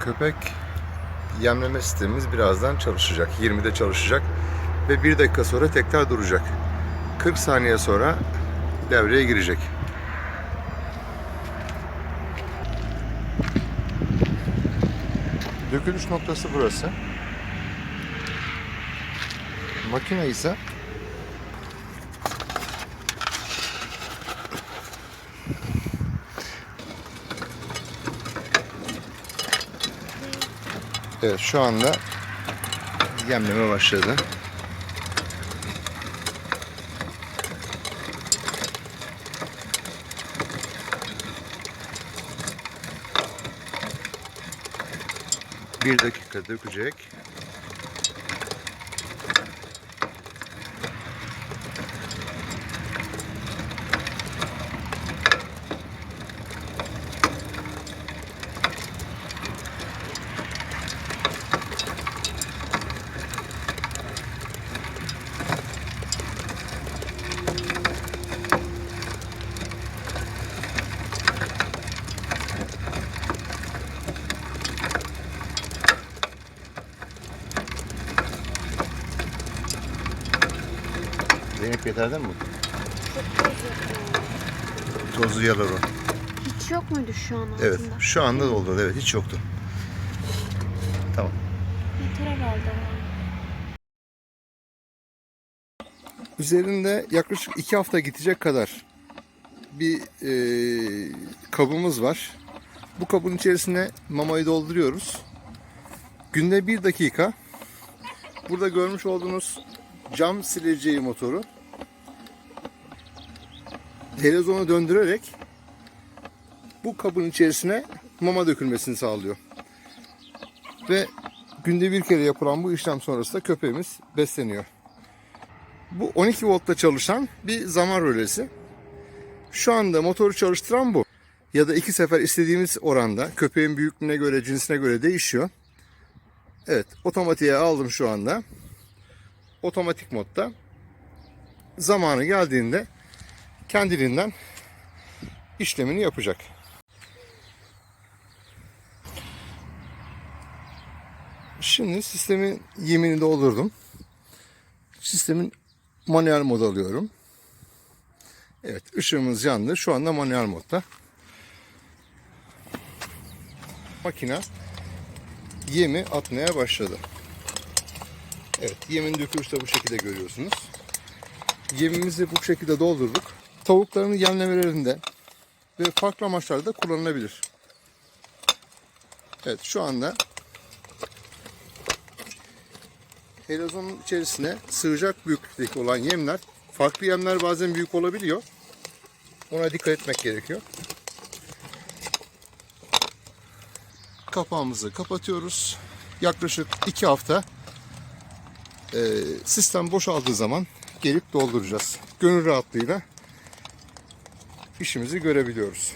Köpek yemleme sistemimiz birazdan çalışacak. 20'de çalışacak ve 1 dakika sonra tekrar duracak. 40 saniye sonra devreye girecek. Dökülüş noktası burası. Makine ise Evet şu anda yemleme başladı. Bir dakika dökecek. Zeynep yeter değil mi? bu? Tozu yalar o. Hiç yok muydu şu an altında? Evet şu anda doldu. Evet hiç yoktu. Tamam. Yeter herhalde. Üzerinde yaklaşık iki hafta gidecek kadar bir e, kabımız var. Bu kabın içerisine mamayı dolduruyoruz. Günde bir dakika burada görmüş olduğunuz cam sileceği motoru televizyonu döndürerek bu kabın içerisine mama dökülmesini sağlıyor. Ve günde bir kere yapılan bu işlem sonrasında köpeğimiz besleniyor. Bu 12 voltta çalışan bir zaman rölesi. Şu anda motoru çalıştıran bu. Ya da iki sefer istediğimiz oranda köpeğin büyüklüğüne göre, cinsine göre değişiyor. Evet, otomatiğe aldım şu anda. Otomatik modda. Zamanı geldiğinde kendiliğinden işlemini yapacak. Şimdi sistemin yemini doldurdum. Sistemin manuel mod alıyorum. Evet ışığımız yandı. Şu anda manuel modda. Makine yemi atmaya başladı. Evet yemin dökülüşü de bu şekilde görüyorsunuz. Yemimizi bu şekilde doldurduk. Tavukların yemlemelerinde ve farklı amaçlarda kullanılabilir. Evet şu anda helezonun içerisine sığacak büyüklükteki olan yemler, farklı yemler bazen büyük olabiliyor. Ona dikkat etmek gerekiyor. Kapağımızı kapatıyoruz. Yaklaşık iki hafta e, sistem boşaldığı zaman gelip dolduracağız. Gönül rahatlığıyla işimizi görebiliyoruz.